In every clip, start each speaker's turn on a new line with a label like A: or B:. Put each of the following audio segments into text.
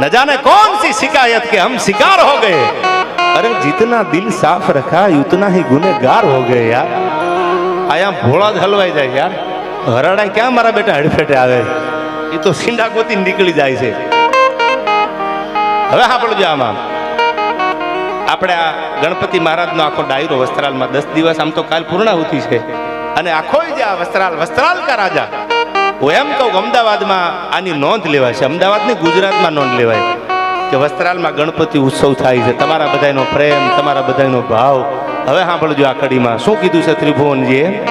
A: न जाने कौन सी शिकायत के हम शिकार हो गए अरे जितना दिल साफ रखा उतना ही गुनेगार हो गए यार આયા ભોળા જ હલવાઈ જાય યાર હરાડા ક્યાં મારા બેટા હડફેટે આવે એ તો સીંડા ગોતી નીકળી જાય છે હવે સાંભળજો આમાં આપણે આ ગણપતિ મહારાજનો આખો ડાયરો વસ્ત્રાલમાં દસ દિવસ આમ તો કાલ પૂર્ણાહુતિ છે અને આખો જે આ વસ્ત્રાલ વસ્ત્રાલ કા રાજા હું એમ કહું અમદાવાદમાં આની નોંધ લેવાય છે. અમદાવાદની ગુજરાતમાં નોંધ લેવાય કે વસ્ત્રાલમાં ગણપતિ ઉત્સવ થાય છે. તમારા બધાનો પ્રેમ, તમારા બધાનો ભાવ. હવે સાંભળજો આ કડીમાં. શું કીધું છે ત્રિભુવનજીએ?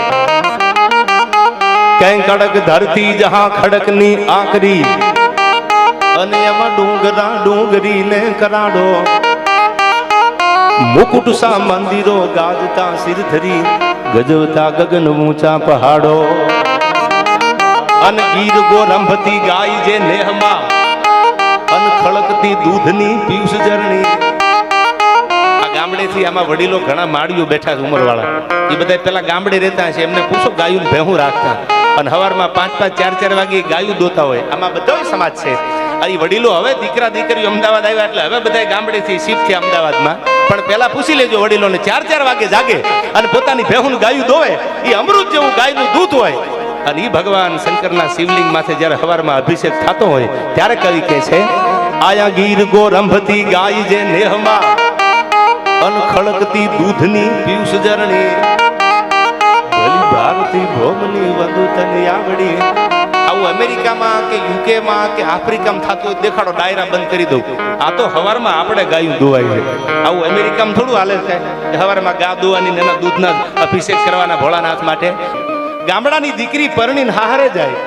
A: કઈ કડક ધરતી જહા ખડકની આકરી અને એમાં ડુંગરા ને કરાડો. મુકુટ સા મંદિરો ગાજતા સિર ધરી ગજવતા ગગન ઊંચા પહાડો. અન ગીર ગોરંભતી ગાય જે નેહમાં, અન ખળકતી દૂધની પીયુષ જરણી આ ગામડેથી આમાં વડીલો ઘણા માળીઓ બેઠા છે ઉંમરવાળા. એ બધા પેલા ગામડે રહેતા છે એમને પૂછો ગાયું ભેહું રાખતા. અને હવારમાં પાંચ પાંચ, ચાર ચાર વાગે ગાયું દોતા હોય. આમાં બધો સમાજ છે. આ વડીલો હવે દીકરા, દીકરીઓ અમદાવાદ આવ્યા એટલે હવે બધા ગામડેથી છે અમદાવાદમાં. પણ પેલા પૂછી લેજો વડીલોને, ચાર ચાર વાગે જાગે અને પોતાની ભેહું ગાયું દોવે. એ અમૃત જેવું ગાયનું દૂધ હોય. અને ઈ ભગવાન શંકરના શિવલિંગ માથે જ્યારે હવારમાં અભિષેક થતો હોય, ત્યારે કવિ કહે છે, આયા ગીર ગોરંભતી ગાય જે નેહમાં અનખળકતી દૂધની પિયુષ જરણી ભલી ભારતી ભોમની વધુ તને આવું અમેરિકામાં કે યુકેમાં કે આફ્રિકામાં થતું હોય, દેખાડો ડાયરા બંધ કરી દઉં. આ તો હવારમાં આપણે ગાયું દોવાય છે. આવું અમેરિકામાં થોડું હાલે છે. હવારમાં ગા દોવાની એના દૂધના અભિષેક કરવાના ભોળાનાથ માટે. ગામડાની દીકરી પરણીને હારે જાય.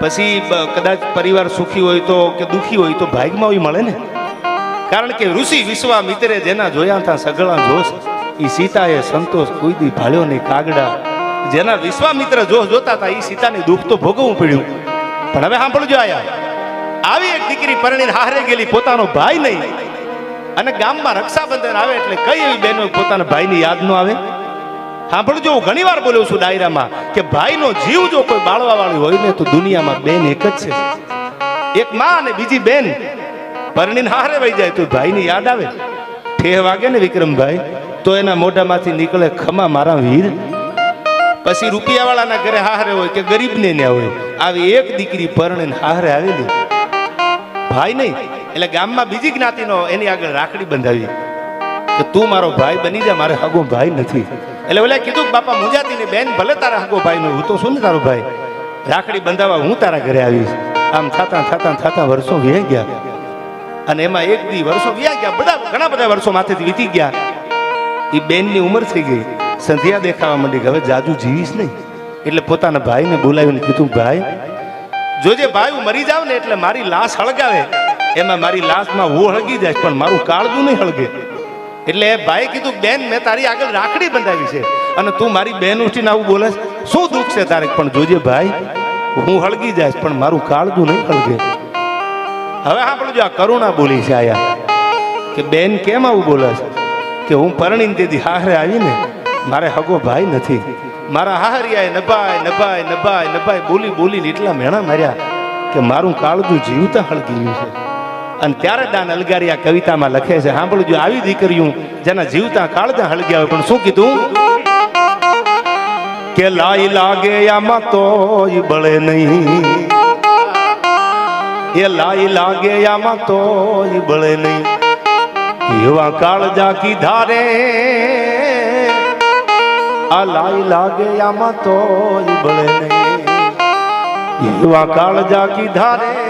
A: પછી કદાચ પરિવાર સુખી હોય તો કે દુખી હોય તો ભાગમાં હોય મળે ને. કારણ કે ઋષિ વિશ્વામિત્રે જેના જોયા હતા સગળા જોશ એ સીતાએ સંતોષ કોઈ દી ભાળ્યો નહીં કાગડા. જેના વિશ્વામિત્ર જોશ જોતા હતા એ સીતાને દુઃખ તો ભોગવવું પડ્યું. પણ હવે સાંભળજો આયા. આવી એક દીકરી પરણીને હારે ગયેલી પોતાનો ભાઈ નહીં. અને ગામમાં રક્ષાબંધન આવે એટલે કઈ એવી બહેનો પોતાના ભાઈની યાદ ન આવે? સાંભળજો, હું ઘણી વાર બોલું છું ડાયરામાં કે ભાઈનો જીવ જો કોઈ બાળવા વાળી હોય ને તો દુનિયામાં બેન એક જ છે. એક માં અને બીજી બેન. પરણીને હારે વહી જાય, તો ભાઈની યાદ આવે? ઠેહ વાગે ને વિક્રમભાઈ, તો એના મોઢામાંથી નીકળે ખમા મારા વીર. પછી રૂપિયાવાળાના ઘરે હારે હોય કે ગરીબને ને હોય, આવી એક દીકરી પરણીને હારે આવેલી. ભાઈ નહીં, એટલે ગામમાં બીજી જ્ઞાતિનો એની આગળ રાખડી બંધાવી. કે તું મારો ભાઈ બની જા, મારે હગો ભાઈ નથી. એટલે ઓલે કીધું બાપા મુજાતી ને બેન ભલે તારા હગો ભાઈ નો હું તો શું તારો ભાઈ? રાખડી બંધાવા હું તારા ઘરે આવીશ? આમ થતા થતા થતા વર્ષો વ્યાઈ ગયા. અને એમાં એક દી વર્ષો વ્યા ગયા. બધા ઘણા બધા વર્ષો માથેથી વીતી ગયા. એ બેનની ઉંમર થઈ ગઈ. સંધ્યા દેખાવા માંડી હવે જાજુ જીવીશ નહીં. એટલે પોતાના ભાઈને બોલાવીને કીધું, ભાઈ, જોજે ભાઈ, હું મરી જાવ ને એટલે મારી લાશ હળગાવે. એમાં મારી લાશમાં હું હળગી જાય પણ મારું કાળજું નહીં હળગે. એટલે ભાઈ કીધું, બેન, મેં તારી આગળ રાખડી બંધાવી છે અને તું મારી બેન ઉઠીને આવું બોલે શું દુઃખ છે તારે? પણ જોજે ભાઈ, હું હળગી જાય પણ મારું કાળજું નહીં હળગે. હવે સાંભળજો, આ કરુણા બોલી છે આયા. કે બેન, કેમ આવું બોલે છે કે હું પરણીને તેથી હારે આવીને મારે હગો ભાઈ નથી. મારા હાહરિયાએ નભાય નભાય નભાય નભાય બોલી બોલીને એટલા મેણા માર્યા કે મારું કાળજું જીવતા હળગી ગયું છે. અને ત્યારે દાન આ કવિતામાં લખે છે. સાંભળજો આવી દીકરીયું જેના જીવતા કાળજા હળગ્યા હોય, પણ શું કીધું? કે લાઈ લાગે આમાં તોય બળે નહીં. એ લાઈ લાગે આમાં તોય બળે નહીં. એવા કાળજા કીધા રે. આ લાઈ લાગે આમાં તોય બળે નહીં. એવા કાળજા કીધા રે.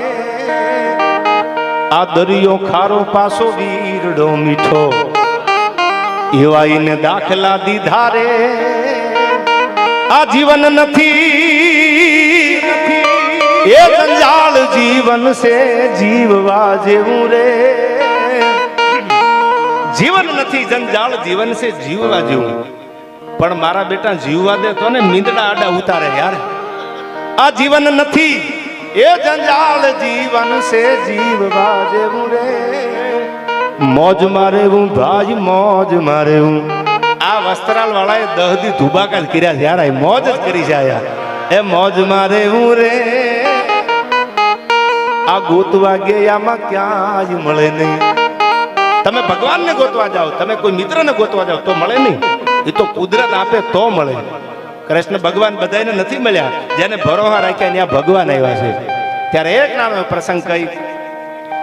A: આ દરિયો ખારો પાસો વીરડો મીઠો. એવાઈને દાખલા દીધા રે આ જીવન નથી. એ જંજાળ જીવન છે, જીવવા જેવું રે. જીવન નથી, જંજાળ જીવન છે, જીવવા જેવું. પણ મારા બેટા જીવવા દે તો ને મીંદડા આડા ઉતારે યાર. આ જીવન નથી. એ જંજાળ જીવન છે જીવવા જેવું રે. મોજ મારે હું ભાઈ, મોજ મારે હું આ વસ્ત્રાલ વાળાએ દહદી ધુબાકા જ કર્યા છે. યાર મોજ જ કરી છે યાર એ મોજ મારે હું રે. આ ગોતવા ગયામાં ક્યાંય મળે નહીં. તમે ભગવાનને ગોતવા જાઓ. તમે કોઈ મિત્રને ગોતવા જાઓ તો મળે નહીં. એ તો કુદરત આપે તો મળે. કૃષ્ણ ભગવાન બધાને નથી મળ્યા. જેને ભરોહા રાખ્યા ત્યાં ભગવાન આવ્યા છે. ત્યારે એક નાનો પ્રસંગ કહી,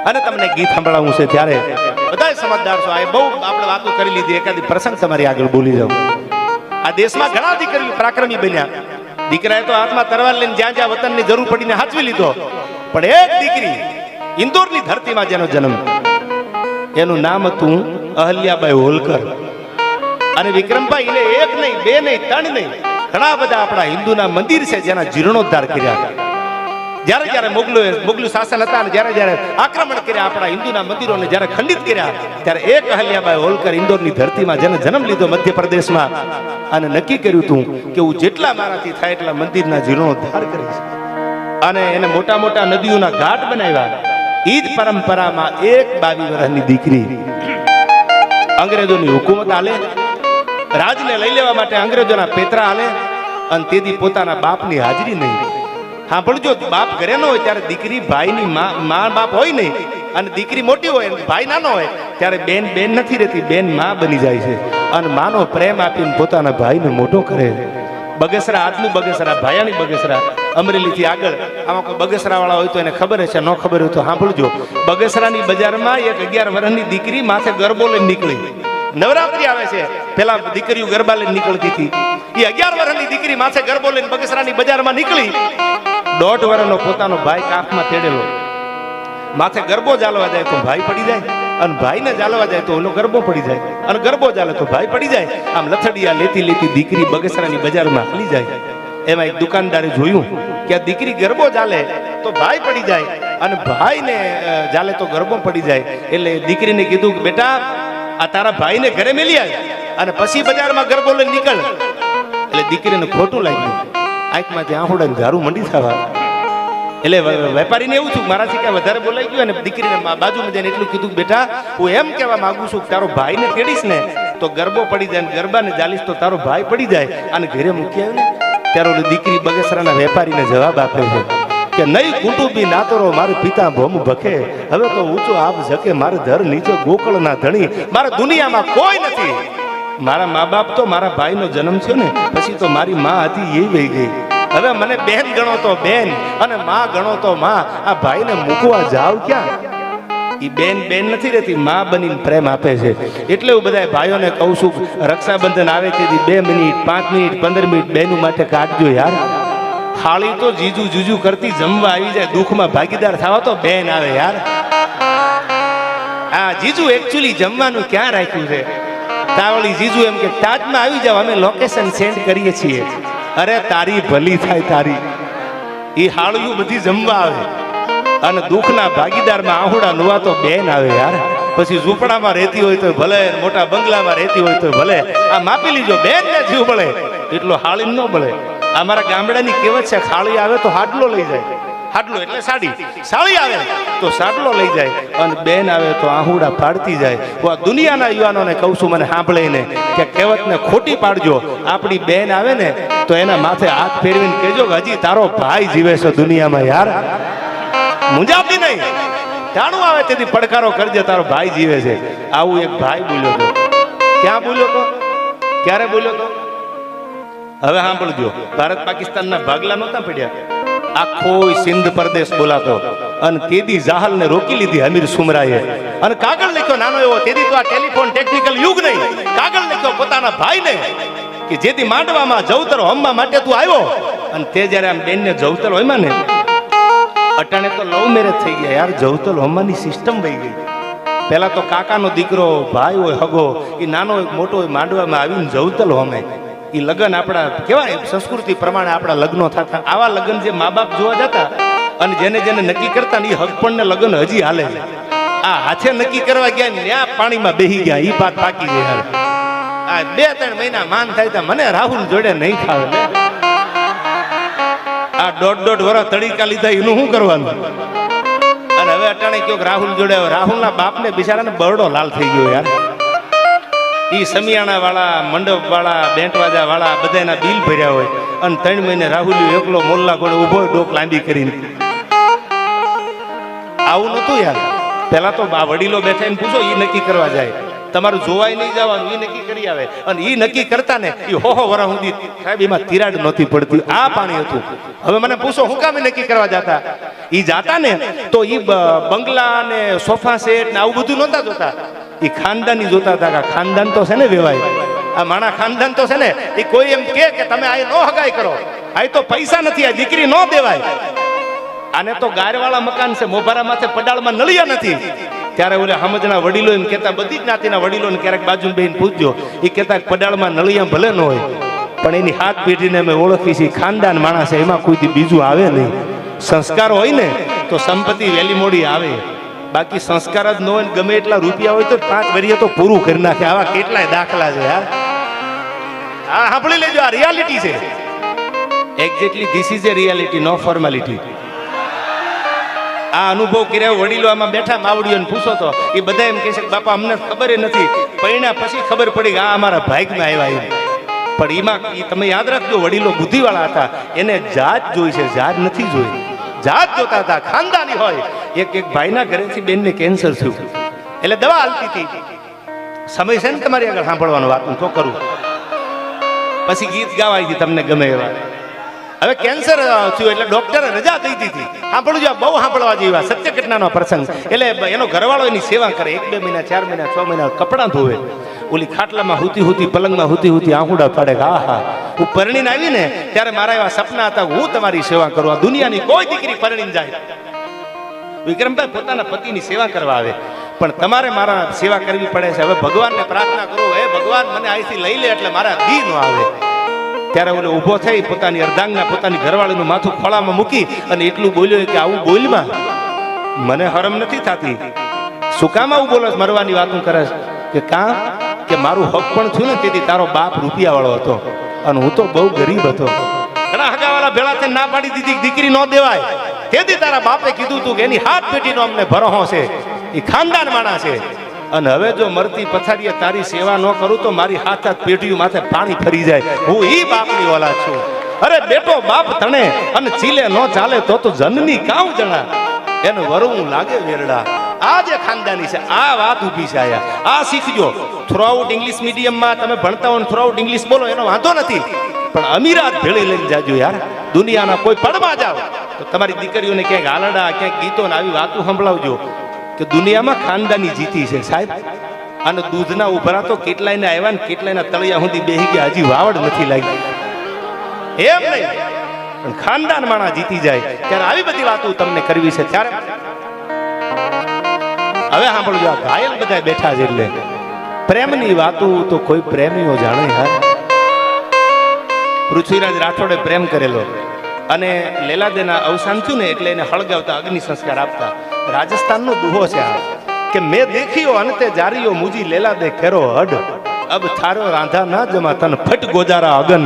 A: અને તમને ગીત સંભળાવવું છે ત્યારે. બધા સમજદાર છો, આ બહુ આપણે વાતો કરી લીધી, એકાદી પ્રસંગ તમારી આગળ બોલી જાઉં. આ દેશમાં ઘણા દીકરીઓ પરાક્રમી બન્યા. દીકરાએ તો હાથમાં તરવાર લઈને જ્યાં જ્યાં વતનની જરૂર પડીને હાચવી લીધો. પણ એક દીકરી ઇન્દોરની ધરતીમાં જેનો જન્મ, એનું નામ હતું અહલ્યાબાઈ હોલકર. અને વિક્રમભાઈ એક નહીં, બે નહીં, ત્રણ નહીં ઘણા બધા આપણા હિન્દુના મંદિર છે જેના જીર્ણોદ્ધાર કર્યા. જ્યારે જ્યારે મુગલો મુગલ શાસન હતા અને જ્યારે જ્યારે આક્રમણ કર્યા આપણા હિન્દુના મંદિરોને જ્યારે ખંડિત કર્યા, ત્યારે એક અહલ્યાબાઈ હોલકર ઇન્દોરની ધરતીમાં જેને જન્મ લીધો મધ્યપ્રદેશમાં, અને નક્કી કર્યું હતું કે હું જેટલા મારાથી થાય એટલા મંદિરના જીર્ણોદ્ધાર કરીશ. અને એને મોટા મોટા નદીઓના ઘાટ બનાવ્યા. ઈદ પરંપરામાં એક બાવી વર્ષની દીકરી. અંગ્રેજોની હુકુમત આલે. રાજને લઈ લેવા માટે અંગ્રેજોના પેતરા આલે અને તેથી પોતાના બાપની હાજરી નહીં. સાંભળજો બાપ ઘરે ન હોય ત્યારે દીકરી ભાઈની મા મા બાપ હોય નહીં અને દીકરી મોટી હોય ભાઈ નાનો હોય ત્યારે બેન બેન નથી રહેતી, બેનમાં બની જાય છે. અને માનો પ્રેમ આપીને પોતાના ભાઈને મોટો કરે. બગસરા આજનું બગસરા, ભાયાની બગસરા, અમરેલીથી આગળ. આમાં કોઈ બગસરાવાળા હોય તો એને ખબર હશે, ન ખબર હોય તો સાંભળજો. બગસરાની બજારમાં એક અગિયાર વર્ષની દીકરી માથે ગરબો લઈને નીકળી. નવરાત્રી આવે છે. પેલા દીકરીઓ ગરબા લઈને નીકળતી હતી. એ અગિયાર વર્ષની દીકરી માથે ગરબો લઈને બગસરાની બજારમાં નીકળી. દોઢ વર્ષનો પોતાનો ભાઈ કાંખમાં તેડેલો. માથે ગરબો ચાલવા જાય તો ભાઈ પડી જાય. અને ભાઈને જાલવા જાય તો ઓલો ગરબો પડી જાય. અને ગરબો ચાલે તો ભાઈ પડી જાય. આમ લથડિયા લેતી લેતી દીકરી બગસરાની બજારમાં ખલી જાય. એમાં એક દુકાનદારે જોયું કે આ દીકરી ગરબો ચાલે તો ભાઈ પડી જાય. અને ભાઈને જાલે તો ગરબો પડી જાય. એટલે દીકરીને કીધું કે બેટા આ તારા ભાઈને ઘરે મેલી આવ. અને પછી બજારમાં ગરબો લઈને નીકળ. એટલે દીકરીને ખોટું લાગ્યું. આંખમાંથી આંખોડા ઝારું મંડી થવા. એટલે વેપારીને એવું છું મારાથી ક્યાં વધારે બોલાઈ ગયું અને દીકરીને બાજુમાં જઈને એટલું કીધું બેટા, હું એમ કહેવા માંગુ છું તારો ભાઈને તેડીશ ને, તો ગરબો પડી જાય ને ગરબાને જાલીશ તો તારો ભાઈ પડી જાય. અને ઘરે મૂકી આવ્યો ને, ત્યારે દીકરી બગસરાના વેપારીને જવાબ આપ્યો છે. કે નહીં કુટુંબી નાતરો મારે પિતા ભમ ભખે. હવે તો ઊંચો આપ જકે મારે ધર નીચે ગોકળના ધણી. મારે દુનિયામાં કોઈ નથી. મારા મા બાપ તો મારા ભાઈનો જન્મ થયો ને, પછી તો મારી મા હતી એ વહી ગઈ. હવે મને બેન ગણો તો બેન, અને મા ગણો તો મા. આ ભાઈને મૂકવા જાવ ક્યાં? એ બેન બેન નથી રહેતી, મા બનીને પ્રેમ આપે છે. એટલે હું બધા ભાઈઓને કહું છું, રક્ષાબંધન આવે છે બે મિનિટ, પાંચ મિનિટ, પંદર મિનિટ બહેનું માટે કાઢજો યાર. થાળી તો જીજુ જુજુ કરતી જમવા આવી જાય, દુઃખમાં ભાગીદાર થવા તો બેન આવે યાર. આ જીજુ એકચ્યુઅલી જમવાનું ક્યાં રાખ્યું છે? તાવળી જીજુ એમ કે તાજમાં આવી જાવ અમે લોકેશન સેન્ડ કરીએ છીએ. અરે તારી ભલી થાય તારી. એ હાળિયું બધી જમવા આવે. અને દુઃખના ભાગીદારમાં આહુડા નવા તો બેન આવે યાર. પછી ઝૂંપડામાં રહેતી હોય તો ભલે, મોટા બંગલામાં રહેતી હોય તો ભલે. આ માપી લીજો બેન ને જીવ બળે એટલો હાળી ન બળે આ મારા ગામડાની કહેવત છે, ખાળી આવે તો હાડલો લઈ જાય. હાડલો એટલે સાડી. સાડી આવે તો સાડલો લઈ જાય. અને બેન આવે તો આહુડા પાડતી જાય. હું આ દુનિયાના યુવાનોને કહું છું, મને સાંભળીને કે કહેવતને ખોટી પાડજો. આપણી બેન આવે ને, તો એના માથે હાથ ફેરવીને કહેજો કે, હજી તારો ભાઈ જીવે છે દુનિયામાં યાર. મુંજાતી નહીં. જાણું આવે તેથી પડકારો કરજે, તારો ભાઈ જીવે છે. આવું એક ભાઈ બોલ્યો હતો. ક્યાં બોલ્યો તો ક્યારે બોલ્યો તો હવે સાંભળજો, ભારત પાકિસ્તાનના ભાગલા નહોતા પડ્યા. આખો સિંધ પ્રદેશ બોલાતો અને તેદી જાહલને રોકી લીધી અમીર સુમરાએ. અને કાગળ લખ્યો, નાનો એવો, તેદી તો આ ટેલિફોન ટેકનિકલ યુગ નહીં. કાગળ લખ્યો, પોતાના ભાઈને કે જેથી માંડવામાં જવતર હોમવા માટે તું આવ્યો. અને તે જ્યારે આમ બેનને જવતર હોય ને, અટાણે તો લવ મેરેજ થઈ ગયા. યાર જવતલ હોમવાની સિસ્ટમ વહી ગઈ. પહેલા તો કાકાનો દીકરો, ભાઈ હોય, હગો, એ નાનો, મોટો હોય, માંડવામાં આવીને જવતલ હોમે. એ લગ્ન આપણા કેવાય સંસ્કૃતિ પ્રમાણે આપણા લગ્નો થતા. આવા લગ્ન જે મા બાપ જોવા જતા અને જેને જેને નક્કી કરતા ને એ હગપણને લગ્ન હજી હાલે. છે આ હાથે નક્કી કરવા ગયા ને આ પાણીમાં બેહી ગયા એ વાત પાકી ગઈ યાર આ બે ત્રણ મહિના માન થાય તો મને રાહુલ જોડે નહીં ખાવે. આ દોઢ દોઢ વર્ષ તડીકા લીધા, એનું શું કરવાનું? અને હવે અટાણે કયો રાહુલ જોડે, રાહુલના બાપને બિચારાને બરડો લાલ થઈ ગયો યાર. ઈ સમિયાણા વાળા, મંડપ વાળા, બેંટવાજા વાળા બધાના બિલ ભર્યા હોય. અને ત્રણ મહિને રાહુલ એકલો મોલ્લા કોણે હોય, ડોક લાંબી કરીને. આવું નતું યાર. પેલા તો આ વડીલો બેઠા એમ પૂછો એ નક્કી કરવા જાય. તમારું જોવાય નહીં જવાનું એ નક્કી કરી આવે. અને એ નક્કી કરતા ને એ હો હો વરા સુધી સાહેબ, એમાં તિરાડ નહોતી પડતી. આ પાણી હતું. હવે મને પૂછો, હું કામ નક્કી કરવા જતા? એ જાતા ને તો એ બંગલા ને સોફા સેટ ને આવું બધું નહોતા જોતા. એ ખાનદાની જોતા હતા કે ખાનદાન તો છે ને વેવાય. આ માણા ખાનદાન તો છે ને એ કોઈ એમ કે કે તમે આ નો હગાઈ કરો. આ તો પૈસા નથી, આ દીકરી નો દેવાય. આને તો ગારવાળા મકાન છે, મોભારા માથે પડાળમાં નળિયા નથી. ત્યારે ઓલે સમજના વડીલો એમ કહેતા, બધી જ્ઞાતિના વડીલો વડીલોને ક્યારેક બાજુ બેન પૂછજો એ કહેતા પડાળમાં નળિયા ભલે ન હોય, પણ એની હાથ પેઢીને અમે ઓળખી છીએ ખાનદાન માણસ એમાં કોઈથી બીજું આવે નહીં. સંસ્કાર હોય ને, તો સંપત્તિ વહેલી મોડી આવે. બાકી સંસ્કાર જ ન હોય ને ગમે એટલા રૂપિયા હોય તો પાંચ વરિયા તો પૂરું કરી નાખે. આવા કેટલાય દાખલા છે યાર આ સાંભળી લેજો, આ રિયાલિટી છે. Exactly this is a reality no formality આ અનુભવ કર્યા, વડીલો આમાં બેઠા માવડીઓને પૂછો તો, એ બધા એમ કહે છે બાપા, અમને ખબર નથી. પૈણા પછી ખબર પડી કે આ અમારા ભાગમાં આવ્યા એમ. પણ એમાં તમે યાદ રાખજો, વડીલો બુદ્ધિવાળા હતા. એને જાત જોઈ છે, જાત નથી જોઈ. જાત જોતા હતા, ખાનદાની હોય. એક એક ભાઈના ઘરેથી બેનને કેન્સર થયું. એટલે દવા હાલતી હતી. સમય છે ને તમારી આગળ સાંભળવાનું વાત, હું તો કરું. પછી ગીત ગાવાય છે તમને ગમે એવા. હવે કેન્સર થયું એટલે ડોક્ટરે રજા દઈ દીધી. સાંભળું જો બહુ સાંભળવા જેવા સત્ય ઘટનાનો પ્રસંગ. એટલે એનો ઘરવાળો એની સેવા કરે. એક બે મહિના, ચાર મહિના, છ મહિના કપડાં ધોવે. ઓલી ખાટલામાં હુતી હુતી, પલંગમાં હુતી હુતી આંકુડા પાડે હા હા હું પરણીને આવીને ત્યારે મારા એવા સપના હતા હું તમારી સેવા કરું. દુનિયાની કોઈ દીકરી પરણીને જાય. વિક્રમભાઈ પોતાના પતિની સેવા કરવા આવે. પણ તમારે મારા સેવા કરવી પડે છે. હવે ભગવાનને પ્રાર્થના કરો. હે ભગવાન, મને અહીંથી લઈ લે એટલે મારા દી ન આવે. ત્યારે ઓલો ઊભો થઈ પોતાની અર્ધાંગના પોતાની ઘરવાળીનું માથું ખોળામાં મૂકી અને એટલું બોલ્યો કે આવું બોલમાં મને હરમ નથી થતી. શું કામ આવું બોલો? મરવાની વાતું કરે કે કાં? કે મારું હક પણ થયું ને તેથી તારો બાપ રૂપિયા વાળો હતો. અને હું તો બહુ ગરીબ હતો. ઘણા હગાવાળા ભેળા થઈને ના પાડી દીધી દીકરી નો દેવાય. તેથી તારા બાપે કીધું તું કે એની હાથ પેટીનો અમને ભરોહો છે. એ ખાનદાન માણા છે. અને હવે જો મરતી પથારીએ તારી સેવા ન કરું તો મારી હાથ હાથ પેઢીઓ માથે પાણી ફરી જાય. હું એ બાપની ઓલાદ છું. અરે બેટો, બાપ તણે અને ચીલે ન ચાલે તો તો જનની કામ જણા. એને વરવું લાગે વેરડા. આ જે ખાનદાની છે, આ વાત ઊભી છે આયા. આ શીખજો. થ્રુઆઉટ ઇંગ્લિશ મીડિયમમાં તમે ભણતા હો થ્રુઆઉટ ઇંગ્લિશ બોલો, એનો વાંધો નથી. પણ અમીરાત ભેળી લઈને જાજો યાર. દુનિયાના કોઈ પડમાં જાઓ તો તમારી દીકરીઓને ક્યાંક આલડા ક્યાંક ગીતો ને આવી વાતો સંભળાવજો કે દુનિયામાં ખાનદાની જીતી છે સાહેબ. અને દૂધના ઉભરા તો કેટલાયને આવ્યા ને કેટલાયના તળિયા સુધી બેહી ગયા, હજી વાવડ નથી લાગી. એમ નહીં, પણ ખાનદાન માણા જીતી જાય, ત્યારે આવી બધી વાતો તમને કરવી છે ત્યારે. હવે સાંભળજો, આ ઘાયલ બધા બેઠા છે એટલે. પ્રેમની વાતો તો કોઈ પ્રેમીઓ જાણે યાર પૃથ્વીરાજ રાઠોડે પ્રેમ કરેલો. અને લેલાદેના અવસાન થયું ને એટલે એને હળગાવતા અગ્નિ સંસ્કાર આપતા. રાજસ્થાનનો દુહો છે આ, કે મેં દેખ્યો અંતે જારીઓ મુજી લેલાદે ખેરો હડ અબ થારો રાંધા ના જમા તન ફટ ગોજારા અગન.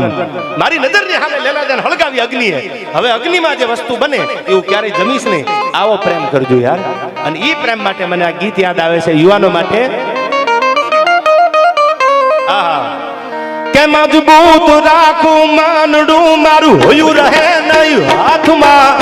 A: મારી નજરની સામે લેલાદેન હળગાવી અગ્નિએ. હવે અગ્નિમાં જે વસ્તુ બને, એવું ક્યારેય જમીશ નહીં. આવો પ્રેમ કરજો યાર. અને ઈ પ્રેમ માટે મને આ ગીત યાદ આવે છે, યુવાનો માટે મજબૂત રાખું માનડું મારું હોયું રહે નહીં હાથમાં.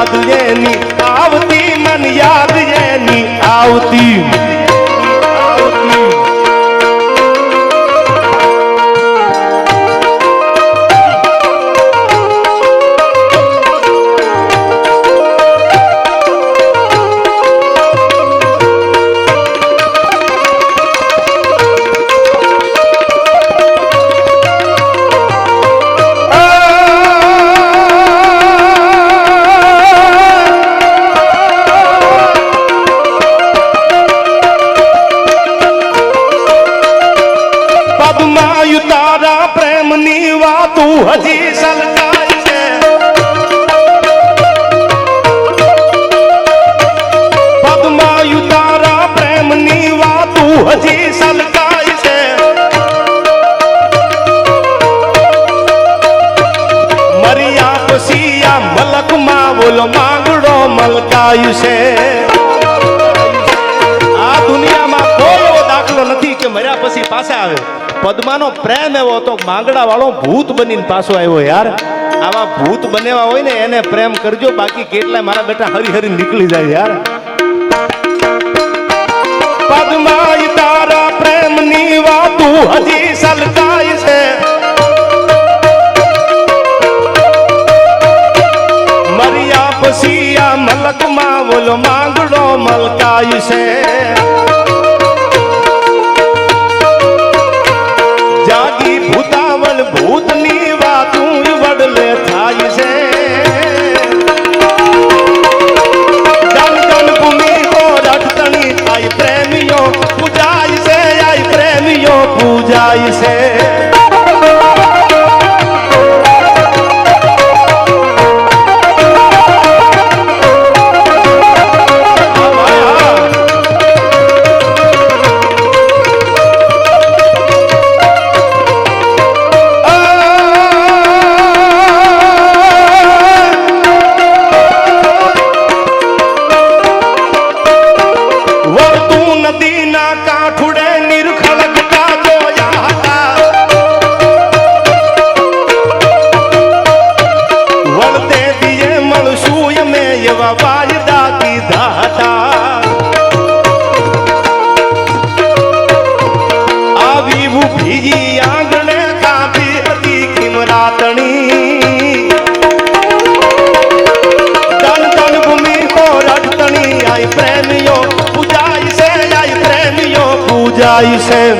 A: યાદ એની આવતી મન યાદ એની આવતી વાતું હજી સલકાય છે. પદ્માયુ તારા પ્રેમની વાતું હજી સલકાય છે. મરિયા આ મલકમાં બોલો, માંગડો મલકાયું છે. આ દુનિયામાં કોઈ એવો દાખલો નથી કે મર્યા પછી પાછા આવે. પદ્માનો પ્રેમ એવો હતો માંગડા વાળો ભૂત બનીને પાછો આવ્યો યાર. આવા ભૂત બનેવા હોય ને એને પ્રેમ કરજો, બાકી કેટલાય મારા બેટા હરી નીકળી જાય યાર. પદ્માય તારા પ્રેમની વાતું હજી સલકાય છે. મરિયા આ મલકમાં બોલો માંગડો મલકાય છે. જાગી ભૂતાવળ ભૂતની વાતું વડલે થાય છે. આય પ્રેમીઓ પૂજાય છે, આય પ્રેમીઓ પૂજાય છે. যাইছেন